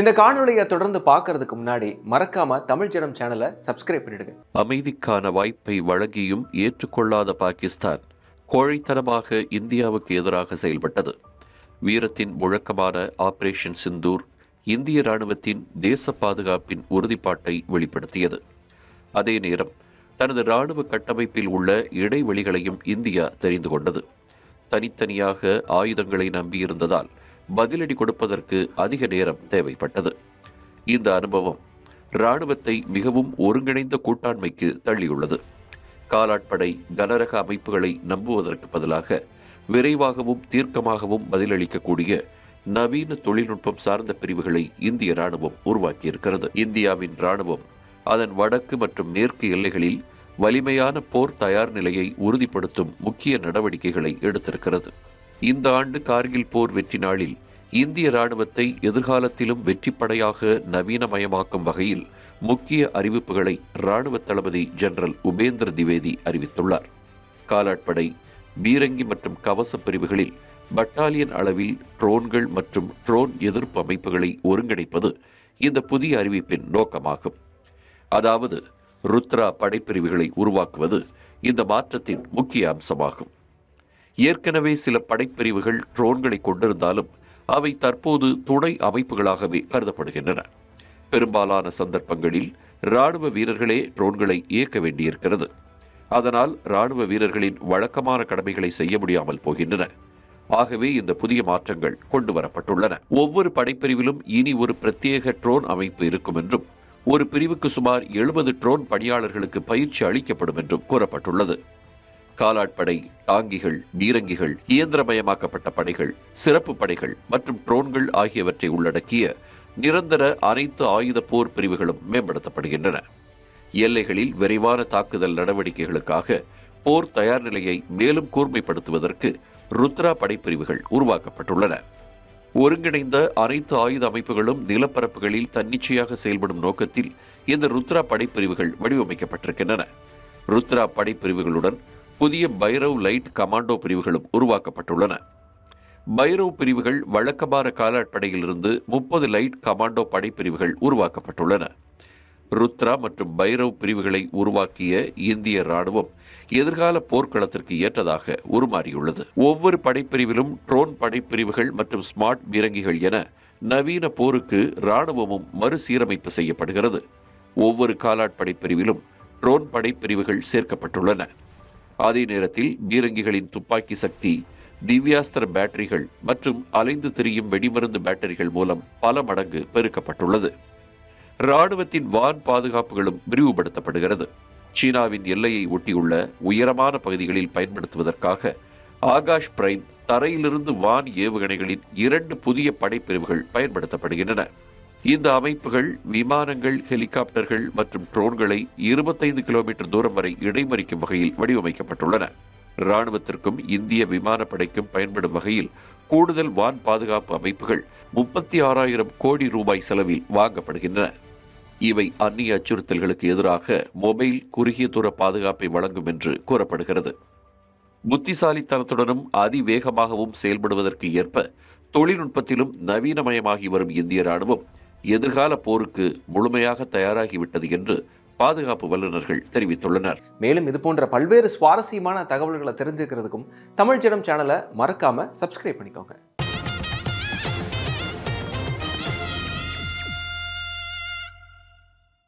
இந்த காணொளியை தொடர்ந்து பார்க்கறதுக்கு முன்னாடி மறக்காம தமிழ் ஜனம் சேனலை சப்ஸ்கிரைப் பண்ணிடுங்க. அமைதிக்கான வாய்ப்பை வழங்கியும் ஏற்றுக்கொள்ளாத பாகிஸ்தான் கோழைத்தனமாக இந்தியாவுக்கு எதிராக செயல்பட்டது. வீரத்தின் முழக்கமான ஆபரேஷன் சிந்தூர் இந்திய ராணுவத்தின் தேச பாதுகாப்பின் உறுதிப்பாட்டை வெளிப்படுத்தியது. அதே நேரம் தனது ராணுவ கட்டமைப்பில் உள்ள இடைவெளிகளையும் இந்தியா தெரிந்து கொண்டது. தனித்தனியாக ஆயுதங்களை நம்பியிருந்ததால் பதிலடி கொடுப்பதற்கு அதிக நேரம் தேவைப்பட்டது. இந்த அனுபவம் இராணுவத்தை மிகவும் ஒருங்கிணைந்த கூட்டாண்மைக்கு தள்ளியுள்ளது. காலாட்படை கனரக அமைப்புகளை நம்புவதற்கு பதிலாக விரைவாகவும் தீர்க்கமாகவும் பதிலளிக்கக்கூடிய நவீன தொழில்நுட்பம் சார்ந்த பிரிவுகளை இந்திய ராணுவம் உருவாக்கியிருக்கிறது. இந்தியாவின் ராணுவம் அதன் வடக்கு மற்றும் மேற்கு எல்லைகளில் வலிமையான போர் தயார் நிலையை உறுதிப்படுத்தும் முக்கிய நடவடிக்கைகளை எடுத்திருக்கிறது. இந்த ஆண்டு கார்கில் போர் வெற்றி நாளில் இந்திய ராணுவத்தை எதிர்காலத்திலும் வெற்றிப்படையாக நவீனமயமாக்கும் வகையில் முக்கிய அறிவிப்புகளை ராணுவ தளபதி ஜெனரல் உபேந்திர திவேதி அறிவித்துள்ளார். காலாட்படை பீரங்கி மற்றும் கவச பிரிவுகளில் பட்டாலியன் அளவில் ட்ரோன்கள் மற்றும் ட்ரோன் எதிர்ப்பு அமைப்புகளை ஒருங்கிணைப்பது இந்த புதிய அறிவிப்பின் நோக்கமாகும். அதாவது ருத்ரா படைப்பிரிவுகளை உருவாக்குவது இந்த மாற்றத்தின் முக்கிய அம்சமாகும். ஏற்கனவே சில படைப்பிரிவுகள் ட்ரோன்களை கொண்டிருந்தாலும் அவை தற்போது துணை அமைப்புகளாகவே கருதப்படுகின்றன. பெரும்பாலான சந்தர்ப்பங்களில் ராணுவ வீரர்களே ட்ரோன்களை இயக்க வேண்டியிருக்கிறது. அதனால் ராணுவ வீரர்களின் வழக்கமான கடமைகளை செய்ய முடியாமல் போகின்றன. ஆகவே இந்த புதிய மாற்றங்கள் கொண்டு வரப்பட்டுள்ளன. ஒவ்வொரு படைப்பிரிவிலும் இனி ஒரு பிரத்யேக ட்ரோன் அமைப்பு இருக்கும் என்றும் ஒரு பிரிவுக்கு சுமார் எழுபது ட்ரோன் பணியாளர்களுக்கு பயிற்சி அளிக்கப்படும் என்றும் கூறப்பட்டுள்ளது. காலாட்படை டாங்கிகள் பீரங்கிகள் இயந்திரமயமாக்கப்பட்ட படைகள் சிறப்பு படைகள் மற்றும் ட்ரோன்கள் ஆகியவற்றை உள்ளடக்கிய நிரந்தர அனைத்து ஆயுத போர் பிரிவுகளும் மேம்படுத்தப்படுகின்றன. எல்லைகளில் விரைவான தாக்குதல் நடவடிக்கைகளுக்காக போர் தயார் நிலையை மேலும் கூர்மைப்படுத்துவதற்கு ருத்ரா படைப்பிரிவுகள் உருவாக்கப்பட்டுள்ளன. ஒருங்கிணைந்த அனைத்து ஆயுத அமைப்புகளும் நிலப்பரப்புகளில் தன்னிச்சையாக செயல்படும் நோக்கத்தில் இந்த ருத்ரா படைப்பிரிவுகள் வடிவமைக்கப்பட்டிருக்கின்றன. ருத்ரா படைப்பிரிவுகளுடன் புதிய பைரவ் லைட் கமாண்டோ பிரிவுகளும் உருவாக்கப்பட்டுள்ளன. பைரவ் பிரிவுகள் வழக்கமான காலாட்படையிலிருந்து முப்பது லைட் கமாண்டோ படைப்பிரிவுகள் உருவாக்கப்பட்டுள்ளன. ருத்ரா மற்றும் பைரவ் பிரிவுகளை உருவாக்கிய இந்திய ராணுவம் எதிர்கால போர்க்களத்திற்கு ஏற்றதாக உருமாறியுள்ளது. ஒவ்வொரு படைப்பிரிவிலும் ட்ரோன் படைப்பிரிவுகள் மற்றும் ஸ்மார்ட் பீரங்கிகள் என நவீன போருக்கு ராணுவமும் மறுசீரமைப்பு செய்யப்படுகிறது. ஒவ்வொரு காலாட் படைப்பிரிவிலும் ட்ரோன் படைப்பிரிவுகள் சேர்க்கப்பட்டுள்ளன. அதே நேரத்தில் பீரங்கிகளின் துப்பாக்கி சக்தி திவ்யாஸ்திர பேட்டரிகள் மற்றும் அலைந்து திரியும் வெடிமருந்து பேட்டரிகள் மூலம் பல மடங்கு பெருக்கப்பட்டுள்ளது. ராணுவத்தின் வான் பாதுகாப்புகளும் விரிவுபடுத்தப்படுகிறது. சீனாவின் எல்லையை ஒட்டியுள்ள உயரமான பகுதிகளில் பயன்படுத்துவதற்காக ஆகாஷ் பிரைம் தரையிலிருந்து வான் ஏவுகணைகளின் இரண்டு புதிய படைப்பிரிவுகள் பயன்படுத்தப்படுகின்றன. இந்த அமைப்புகள் விமானங்கள் ஹெலிகாப்டர்கள் மற்றும் ட்ரோன்களை இருபத்தைந்து கிலோமீட்டர் தூரம் வரை இடைமறிக்கும் வகையில் வடிவமைக்கப்பட்டுள்ளன. ராணுவத்திற்கும் இந்திய விமானப்படைக்கும் பயன்படும் வகையில் கூடுதல் வான் பாதுகாப்பு அமைப்புகள் முப்பத்தி ஆறாயிரம் கோடி ரூபாய் செலவில் வாங்கப்படுகின்றன. இவை அந்நிய அச்சுறுத்தல்களுக்கு எதிராக மொபைல் குறுகிய தூர பாதுகாப்பை வழங்கும் என்று கூறப்படுகிறது. புத்திசாலித்தனத்துடனும் அதிவேகமாகவும் செயல்படுவதற்கு ஏற்ப தொழில்நுட்பத்திலும் நவீனமயமாகி வரும் இந்திய ராணுவம் எதிர்கால போருக்கு முழுமையாக தயாராகிவிட்டது என்று பாதுகாப்பு வல்லுநர்கள் தெரிவித்துள்ளனர். மேலும் இது போன்ற பல்வேறு சுவாரஸ்யமான தகவல்களை தெரிஞ்சுக்கிறதுக்கும் தமிழ் ஜனம் சேனலை மறக்காம சப்ஸ்கிரைப் பண்ணிக்கோங்க.